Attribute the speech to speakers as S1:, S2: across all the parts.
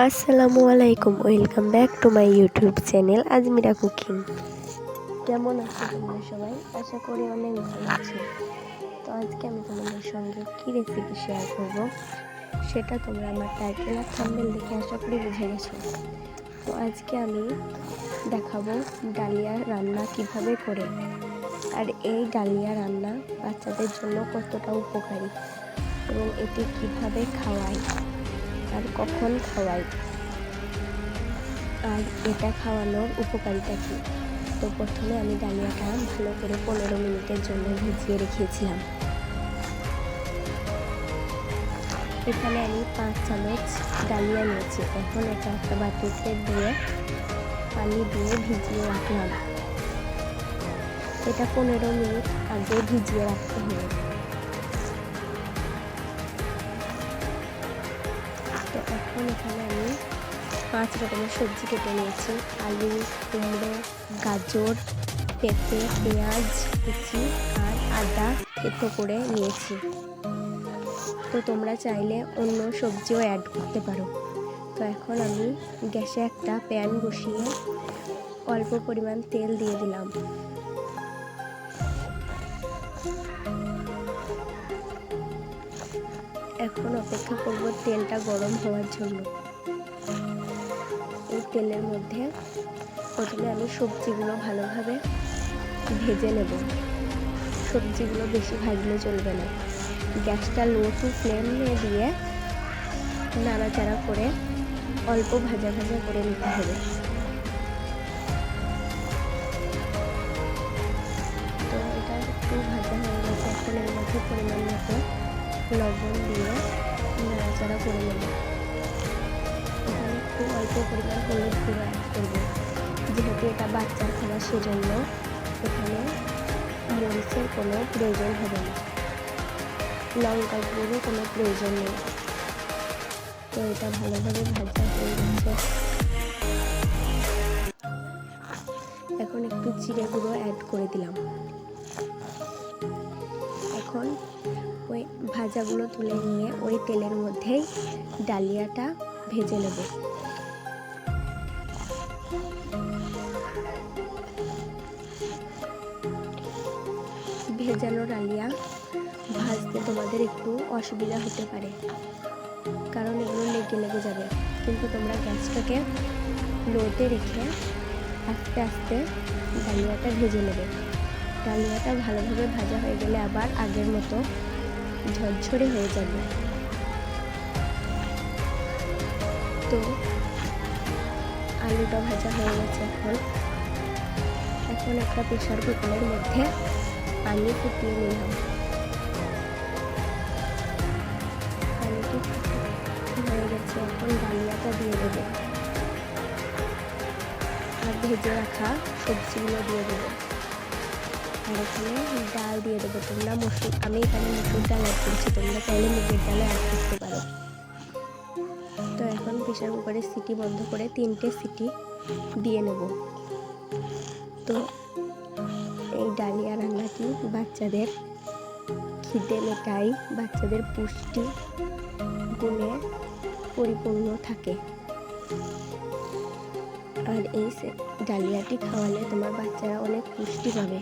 S1: আসসালামু আলাইকুম, welcome back to my YouTube channel Azmira cooking. কেমন আছো তোমরা সবাই? আশা করি অনেক ভালো আছো। তো আজকে আমি তোমাদের সঙ্গে কী রেসিপি শেয়ার করব, সেটা তোমরা আমার টাইটেল আর থাম্বেল দেখে আশা করি বুঝে গেছো। তো আজকে আমি দেখাবো ডালিয়া রান্না কীভাবে করে, আর এই ডালিয়া রান্না বাচ্চাদের জন্য কতটা উপকারী এবং এটি কীভাবে খাওয়াই আর কখন খাওয়াই? আর এটা খাওয়ানোর উপকারিতা কী? তো প্রথমে আমি ডালিয়াটা ভালো করে পনেরো মিনিটের জন্য ভিজিয়ে রেখেছিলাম। এখানে আমি পাঁচ চামচ ডালিয়া নিয়েছি। এখন এটা একটা বাটিতে দিয়ে পানি দিয়ে ভিজিয়ে রাখলাম। এটা পনেরো মিনিট আগে ভিজিয়ে রাখতে হবে। তো এখন আমি পাঁচ রকমের সবজি কেটে নিয়েছি। আলু, কুমড়ো, গাজর, পেঁপে, পেঁয়াজ, কুচি, আর আদা থেতো করে নিয়েছি। তো তোমরা চাইলে অন্য সবজিও অ্যাড করতে পারো। তো এখন আমি গ্যাসে একটা প্যান বসিয়ে অল্প পরিমাণ তেল দিয়ে দিলাম। এখন অপেক্ষা করব তেলটা গরম হওয়ার জন্য। এই তেলের মধ্যে প্রথমে আমি সবজিগুলো ভালোভাবে ভেজে নেব। সবজিগুলো বেশি ভাজলে চলবে না। গ্যাসটা লো টু ফ্লেমে দিয়ে নাড়াচাড়া করে অল্প ভাজা ভাজা করে নিতে হবে। তো এটা একটু ভাজা হয়ে গেছে এর মধ্যে পরিমাণ মতো লবণ দিয়ে নাড়াচাড়া করে নেব। এখানে খুব অল্প পরিমাণ হলুদ গুঁড়ো অ্যাড করব। যেহেতু এটা বাচ্চার খাবার, সেজন্য এখানে মরিচের কোনো প্রয়োজন হবে না। লঙ্কা গুঁড়ো কোনো প্রয়োজন নেই। তো এটা ভালোভাবে ভাজা হয়ে গেছে। এখন একটু জিরে গুঁড়ো অ্যাড করে দিলাম। এখন ভাজাগুলো তুলে নিয়ে ওই তেলের মধ্যেই ডালিয়াটা ভেজে নেব। ভেজানো ডালিয়া ভাজতে তোমাদের একটু অসুবিধা হতে পারে, কারণ এগুলো লেগে লেগে যাবে। কিন্তু তোমরা গ্যাসটাকে লোতে রেখে আস্তে আস্তে ডালিয়াটা ভেজে নেবে। ডালিয়াটা ভালোভাবে ভাজা হয়ে গেলে আবার আগের মতো ঝরঝরে হয়ে যাবে। তো আলুটা ভাজা হয়ে গেছে এখন। এখন একটা প্রেশার কুকারের মধ্যে পানি ফুটিয়ে নিলাম। হয়ে গেছে, এখন ডালিয়াটা দিয়ে দেবো। আর ভেজে রাখা সবজিগুলো দিয়ে দেবো। আর এখানে ডাল দিয়ে দেবো। তোমরা মসুর আমি এখানে মসুর ডাল অ্যাড করছি, তোমরা চাইলে মুগের ডালও অ্যাড করতে পারো। তো এখন প্রেশার কুকারের সিটি বন্ধ করে তিনটে সিটি দিয়ে নেব। তো এই ডালিয়া রান্নাটি বাচ্চাদের খিদে মেটাই বাচ্চাদের পুষ্টি গুণে পরিপূর্ণ থাকে। আর এই ডালিয়াটি খাওয়ালে তোমার বাচ্চারা অনেক পুষ্টি পাবে।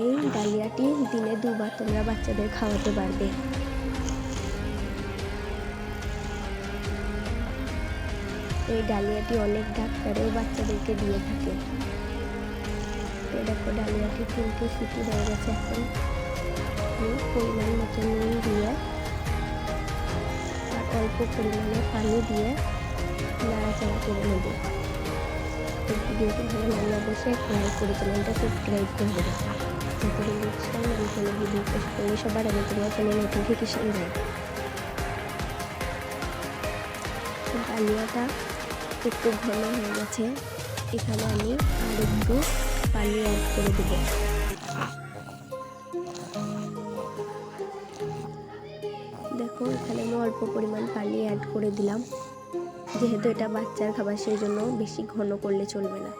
S1: এই ডালিয়াটি দিনে দুবার তোমরা বাচ্চাদের খাওয়াতে পারবে। এই ডালিয়াটি অনেক ডাক্তারেও বাচ্চাদেরকে দিয়ে থাকে। দেখো ডালিয়াটি তিনটে সিটি হয়ে গেছে এখন। পরিমাণ মতো নুন দিয়ে আর অল্প পরিমাণে পানি দিয়ে নাড়াচাড়া করে নেব। ভিডিওটি ভালো লাগলে অবশ্যই লাইক করে চ্যানেলটা সাবস্ক্রাইব করে দেবে করলে সবার আগে তোমার ফোনে নোটিফিকেশান দেয়। ডালিয়াটা একটু ঘন হয়ে গেছে, এখানে আমি আর একটু পানি অ্যাড করে দেব। দেখো, এখানে আমি অল্প পরিমাণ পানি অ্যাড করে দিলাম। যেহেতু এটা বাচ্চার খাবার, সেই জন্য বেশি ঘন করলে চলবে না।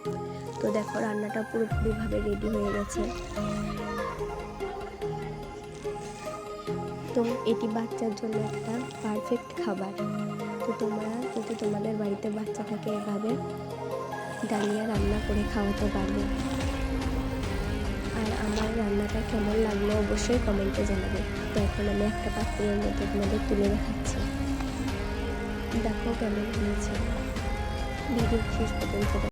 S1: তো দেখো, রান্নাটা পুরোপুরিভাবে রেডি হয়ে গেছে। তো এটি বাচ্চার জন্য একটা পারফেক্ট খাবার। তো তোমরা যদি তোমাদের বাড়িতে বাচ্চা থাকে এভাবে, ডালিয়া রান্না করে খাওয়াতে পারবে। আর আমার রান্নাটা কেমন লাগল অবশ্যই কমেন্টে জানাবে। তো এখন আমি একটা পাত্রের মধ্যে তোমাদের তুলে দেখাচ্ছি। দেখো কেমন হয়েছে। ভিডিও শেষ পর্যন্ত